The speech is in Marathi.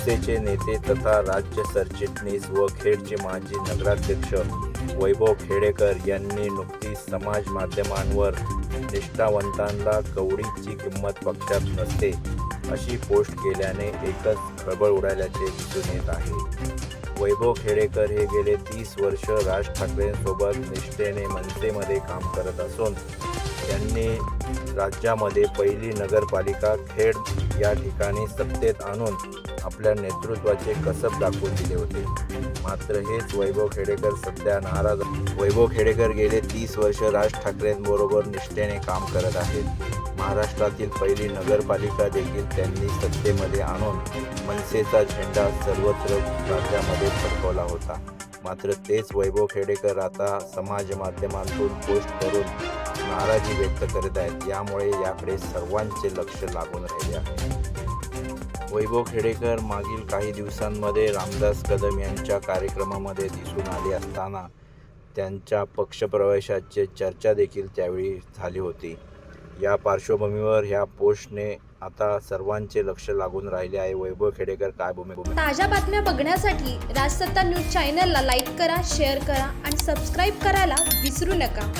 मनसेचे नेते तथा राज्य सरचिटणीस व खेडचे माजी नगराध्यक्ष वैभव खेडेकर यांनी नुकतीच समाज माध्यमांवर निष्ठावंतांना कवडीची किंमत पक्षात नसते अशी पोस्ट केल्याने एकच खळबळ उडाल्याचे दिसून येत आहे. वैभव खेडेकर हे गेले तीस वर्ष राज ठाकरेंसोबत निष्ठेने मनसेमध्ये काम करत असून त्यांनी राज्यामध्ये पहिली नगरपालिका खेड या ठिकाणी सत्तेत आणून आपल्या नेतृत्वाचे कसब दाखवून दिले होते. मात्र हेच वैभव खेडेकर सध्या नाराज वैभव खेडेकर गेले तीस वर्ष राज ठाकरेंबरोबर निष्ठेने काम करत आहेत. महाराष्ट्रातील पहिली नगरपालिका देखील त्यांनी सत्तेमध्ये आणून मनसेचा झेंडा सर्वत्र राज्यामध्ये फडकवला होता. मात्र तेच वैभव खेडेकर आता समाज माध्यमांतून पोस्ट करून नाराजी व्यक्त करीत आहेत. यामुळे याकडे सर्वांचे लक्ष लागून राहिले आहे. वैभव खेडेकर मागील काही दिवसांमध्ये रामदास कदम यांच्या कार्यक्रमामध्ये दिसून आले असताना त्यांच्या पक्षप्रवेशाचे चर्चा देखील त्यावेळी झाली होती. या पार्श्वभूमीवर ह्या पोस्टने आता सर्वांचे लक्ष लागून राहिले आहे. वैभव खेडेकर काय भूमिका ताज्या बातम्या बघण्यासाठी राजसत्ता न्यूज चॅनलला लाईक करा शेअर करा आणि सबस्क्राईब करायला विसरू नका.